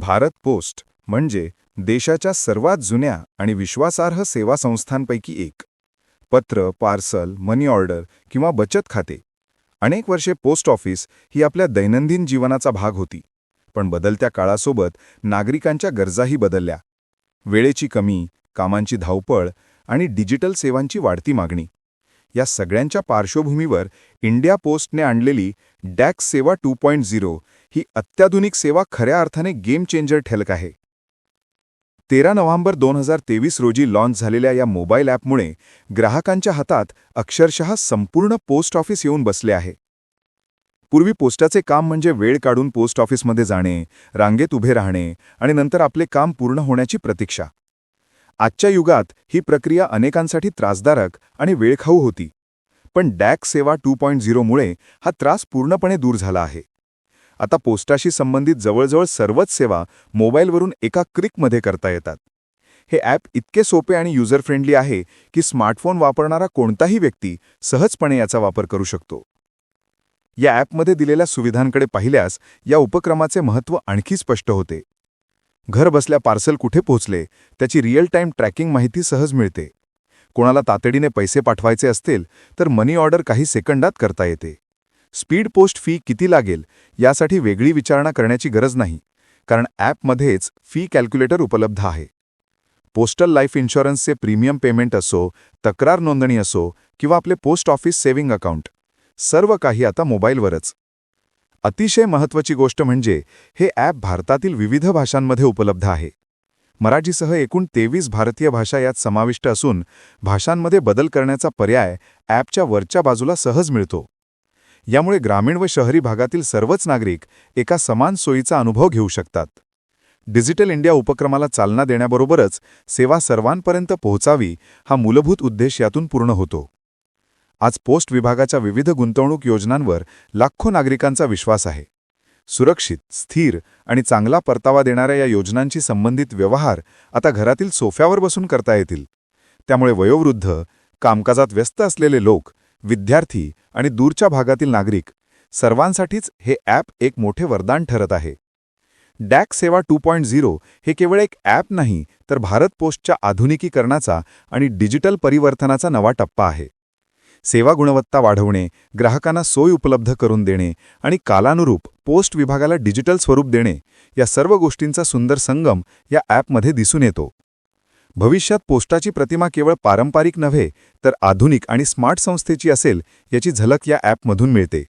Bharat post म्हणजे देशाच्या सर्वात जुन्या आणि विश्वासार्ह सेवा संस्थांपैकी एक. पत्र पार्सल मनी ऑर्डर किंवा बचत खाते. अनेक वर्षे पोस्ट ऑफिस ही आपल्या दैनंदिन जीवनाचा भाग होती. पण बदलत्या काळासोबत नागरिकांच्या गरजाही बदलल्या. वेळेची कमी कामांची धावपळ आणि डिजिटल सेवांची वाढती मागणी. या सगळ्यांच्या पार्श्वभूमीवर इंडिया पोस्टने आणलेली डॅक्स सेवा टू पॉईंट झिरो ही अत्याधुनिक सेवा खऱ्या अर्थाने गेम चेंजर ठेलक आहे. तेरा नोव्हेंबर दोन हजार तेवीस रोजी लॉन्च झालेल्या या मोबाईल ॲपमुळे ग्राहकांच्या हातात अक्षरशः संपूर्ण पोस्ट ऑफिस येऊन बसले आहे. पूर्वी पोस्टाचे काम म्हणजे वेळ काढून पोस्ट ऑफिसमध्ये जाणे रांगेत उभे राहणे आणि नंतर आपले काम पूर्ण होण्याची प्रतीक्षा. आजच्या युगात ही प्रक्रिया अनेकांसाठी त्रासदारक आणि वेळखाऊ होती. पण डॅक सेवा टू पॉईंट झिरोमुळे हा त्रास पूर्णपणे दूर झाला आहे. आता पोस्टाशी संबंधित जवळजवळ सर्वच सेवा मोबाईलवरून एका क्लिकमध्ये करता येतात. हे ॲप इतके सोपे आणि युजर फ्रेंडली आहे की स्मार्टफोन वापरणारा कोणताही व्यक्ती सहजपणे याचा वापर करू शकतो. या ॲपमध्ये दिलेल्या सुविधांकडे पाहिल्यास या उपक्रमाचे महत्त्व आणखी स्पष्ट होते. घर बसल्या पार्सल कुठे पोहोचले त्याची रिअल टाईम ट्रॅकिंग माहिती सहज मिळते. कोणाला तातडीने पैसे पाठवायचे असतील तर मनी ऑर्डर काही सेकंदात करता येते. स्पीड पोस्ट फी किती लागेल यासाठी वेगळी विचारणा करण्याची गरज नाही कारण ॲपमध्येच फी कॅल्क्युलेटर उपलब्ध आहे. पोस्टल लाईफ इन्शुरन्सचे प्रीमियम पेमेंट असो तक्रार नोंदणी असो किंवा आपले पोस्ट ऑफिस सेव्हिंग अकाउंट सर्व काही आता मोबाईलवरच अतिशय महत्त्वाची गोष्ट म्हणजे हे ॲप भारतातील विविध भाषांमध्ये उपलब्ध आहे. मराठीसह एकूण तेवीस भारतीय भाषा यात समाविष्ट असून भाषांमध्ये बदल करण्याचा पर्याय ॲपच्या वरच्या बाजूला सहज मिळतो. यामुळे ग्रामीण व शहरी भागातील सर्वच नागरिक एका समान सोयीचा अनुभव घेऊ शकतात. डिजिटल इंडिया उपक्रमाला चालना देण्याबरोबरच सेवा सर्वांपर्यंत पोहोचावी हा मूलभूत उद्देश यातून पूर्ण होतो. आज पोस्ट विभागाच्या विविध गुंतवणूक योजनांवर लाखो नागरिकांचा विश्वास आहे. सुरक्षित स्थिर आणि चांगला परतावा देणाऱ्या या योजनांशी संबंधित व्यवहार आता घरातील सोफ्यावर बसून करता येतील. त्यामुळे वयोवृद्ध कामकाजात व्यस्त असलेले लोक विद्यार्थी आणि दूरच्या भागातील नागरिक सर्वांसाठीच हे ॲप एक मोठे वरदान ठरत आहे. डॅक सेवा टू पॉईंट झिरो हे केवळ एक ॲप नाही तर भारत पोस्टच्या आधुनिकीकरणाचा आणि डिजिटल परिवर्तनाचा नवा टप्पा आहे. सेवा गुणवत्ता वाढवणे ग्राहकांना सोय उपलब्ध करून देणे आणि कालानुरूप पोस्ट विभागाला डिजिटल स्वरूप देणे या सर्व गोष्टींचा सुंदर संगम या ॲपमध्ये दिसून येतो. भविष्यात पोस्टाची प्रतिमा केवळ पारंपरिक नव्हे तर आधुनिक आणि स्मार्ट संस्थेची असेल याची झलक या ॲपमधून मिळते.